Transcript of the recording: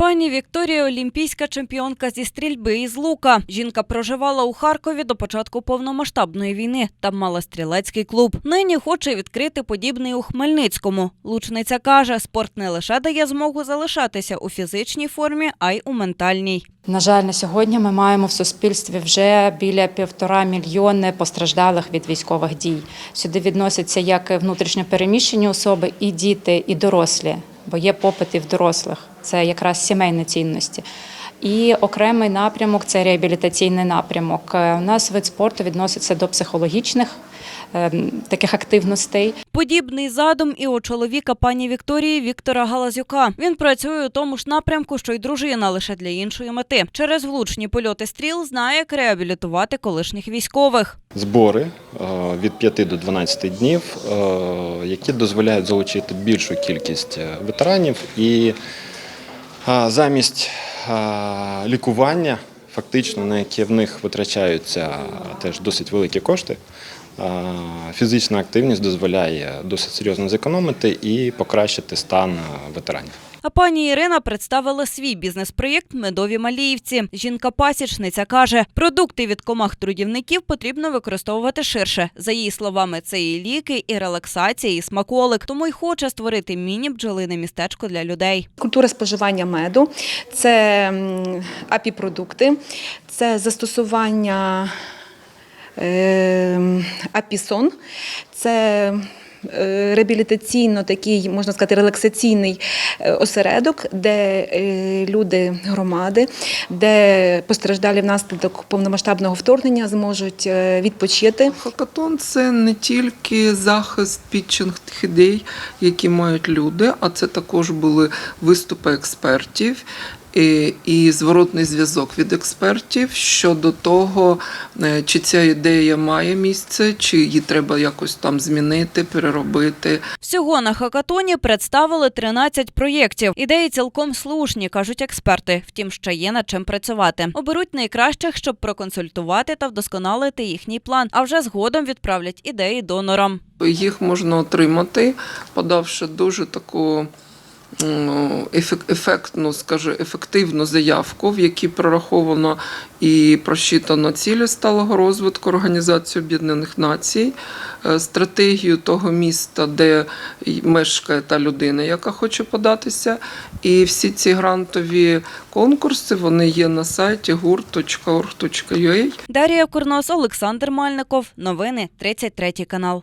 Пані Вікторія Олімпійська чемпіонка зі стрільби із лука. Жінка проживала у Харкові до початку повномасштабної війни. Там мала стрілецький клуб. Нині хоче відкрити подібний у Хмельницькому. Лучниця каже, спорт не лише дає змогу залишатися у фізичній формі, а й у ментальній. На жаль, на сьогодні ми маємо в суспільстві вже біля півтора мільйони постраждалих від військових дій. Сюди відносяться як внутрішньо переміщені особи, і діти, і дорослі, бо є попит і в дорослих. Це якраз сімейні цінності. І окремий напрямок це реабілітаційний напрямок. Е, У нас вид спорту відноситься до психологічних ем, таких активностей. Подібний задум і у чоловіка пані Вікторії Віктора Галазюка. Він працює у тому ж напрямку, що й дружина, лише для іншої мети. Через влучні польоти стріл знає, як реабілітувати колишніх військових. збори е, від 5 до 12 днів, е, які дозволяють залучити більшу кількість е, ветеранів і е, замість е, лікування, фактично на яке в них витрачаються теж досить великі кошти. Фізична активність дозволяє досить серйозно зекономити і покращити стан е, ветеранів. А пані Ірина представила свій бізнес-проєкт Медові Маліївці. Жінка-пасічниця каже, продукти від комах трудівників потрібно використовувати ширше. За її словами, це і ліки, і релаксація, і смаколик. Тому й хоче створити міні-бджолине містечко для людей. Культура споживання меду, це апі-продукти, це застосування апісон, це е, реабілітаційно такий, можна сказати, релаксаційний е, осередок, де е, люди громади, де постраждалі внаслідок повномасштабного вторгнення зможуть е, відпочити. Хакатон це не тільки захист пітчинг ідей, які мають люди, а це також були виступи експертів. І, і зворотний зв'язок від експертів щодо того, е, чи ця ідея має місце, чи її треба якось там змінити, переробити. Всього на хакатоні представили 13 проєктів. Ідеї цілком слушні, кажуть експерти. Втім, ще є над чим працювати. Оберуть найкращих, щоб проконсультувати та вдосконалити їхній план. А вже згодом відправлять ідеї донорам. Їх можна отримати, подавши дуже таку ефектну, скажу, ефективну заявку, в якій прораховано і просчитано цілі сталого розвитку Організації Об'єднаних Націй, е, стратегію того міста, де мешкає та людина, яка хоче податися. І всі ці грантові конкурси вони є на сайті gurt.org.ua. Дарія Курнос, Олександр Мальников. Новини 33 канал.